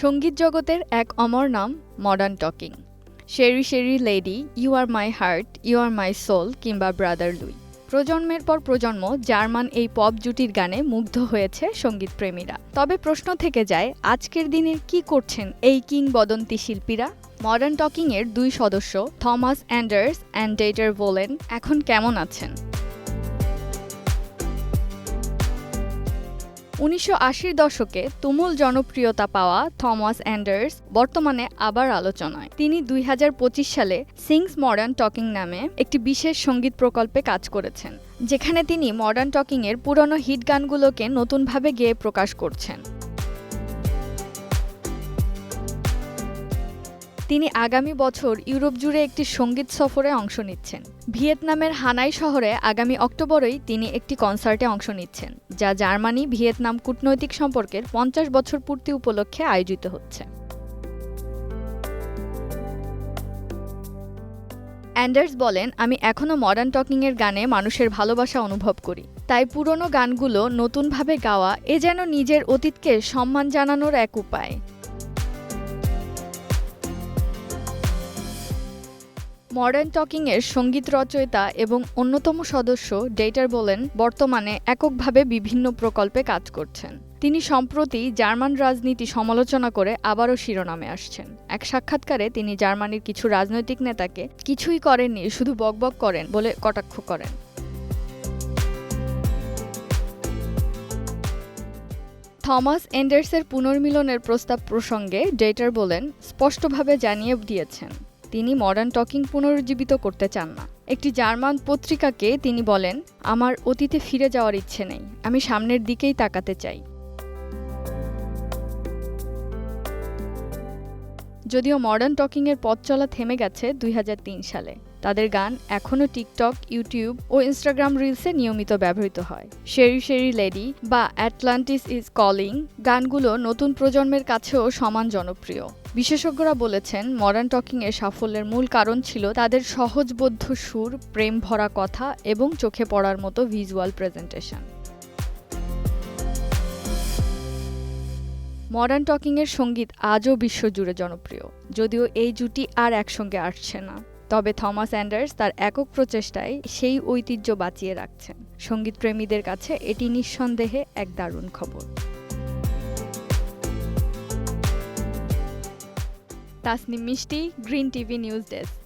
সংগীত জগতের এক অমর নাম modern talking cheri cheri lady you are my heart you are my soul কিংবা ব্রাদার লুই প্রজন্মের পর প্রজন্ম জার্মান এই পপ জুটির গানে মুগ্ধ হয়েছে সংগীত প্রেমীরা তবে প্রশ্ন থেকে যায়, আজকের দিনে কি করছেন এই কিংবদন্তি শিল্পীরা? মডার্ন টকিংয়ের দুই সদস্য থমাস অ্যান্ডার্স অ্যান্ড ডেটার ভোলেন এখন কেমন আছেন? উনিশশো দশকে তুমুল জনপ্রিয়তা পাওয়া থমাস অ্যান্ডার্স বর্তমানে আবার আলোচনায়। তিনি দুই হাজার পঁচিশ সালে সিংস মডার্ন টকিং নামে একটি বিশেষ সংগীত প্রকল্পে কাজ করেছেন, যেখানে তিনি মডার্ন টকিংয়ের পুরনো হিট গানগুলোকে নতুনভাবে গেয়ে প্রকাশ করছেন। তিনি আগামী বছর ইউরোপ জুড়ে একটি সংগীত সফরে অংশ নিচ্ছেন। ভিয়েতনামের হানাই শহরে আগামী অক্টোবরেই তিনি একটি কনসার্টে অংশ নিচ্ছেন, যা জার্মানি, ভিয়েতনাম কূটনৈতিক সম্পর্কের পঞ্চাশ বছর পূর্তি উপলক্ষে আয়োজিত হচ্ছে। অ্যান্ডার্স বলেন, আমি এখনও মডার্ন টকিংয়ের গানে মানুষের ভালোবাসা অনুভব করি। তাই পুরনো গানগুলো নতুনভাবে গাওয়া, এ যেন নিজের অতীতকে সম্মান জানানোর এক উপায়। মডার্ন টকিংয়ের সংগীত রচয়িতা এবং অন্যতম সদস্য ডেটার বলেন বর্তমানে এককভাবে বিভিন্ন প্রকল্পে কাজ করছেন। তিনি সম্প্রতি জার্মান রাজনীতি সমালোচনা করে আবারও শিরোনামে আসছেন। এক সাক্ষাৎকারে তিনি জার্মানির কিছু রাজনৈতিক নেতাকে কিছুই করেননি, শুধু বকবক করেন বলে কটাক্ষ করেন। থমাস এন্ডার্সের পুনর্মিলনের প্রস্তাব প্রসঙ্গে ডেটার বলেন স্পষ্টভাবে জানিয়ে দিয়েছেন। তিনি মডার্ন টকিং পুনরুজ্জীবিত করতে চান না। একটি জার্মান পত্রিকাকে তিনি বলেন, আমার অতীতে ফিরে যাওয়ার ইচ্ছে নেই। আমি সামনের দিকেই তাকাতে চাই। যদিও মডার্ন টকিংয়ের পথ চলা থেমে গেছে দুই হাজার তিন সালে। তাদের গান এখনও টিকটক ইউটিউব ও ইনস্টাগ্রাম রিলসে নিয়মিত ব্যবহৃত হয়। শেরি শেরি লেডি বা অ্যাটলান্টিস ইজ কলিং গানগুলো নতুন প্রজন্মের কাছেও সমান জনপ্রিয়। বিশেষজ্ঞরা বলেছেন মডার্ন টকিং এর সাফল্যের মূল কারণ ছিল তাদের সহজবোধ্য সুর, প্রেম ভরা কথা এবং চোখে পড়ার মতো ভিজুয়াল প্রেজেন্টেশন মডার্ন টকিংয়ের সংগীত আজও বিশ্বজুড়ে জনপ্রিয়, যদিও এই জুটি আর একসঙ্গে আসছে না। তবে থমাস অ্যান্ডার্স তার একক প্রচেষ্টায় সেই ঐতিহ্য বাঁচিয়ে রাখছেন। সংগীত প্রেমীদের কাছে এটি নিঃসন্দেহে এক দারুণ খবর। তাসনিম মিষ্টি, গ্রিন টিভি নিউজ ডেস্ক।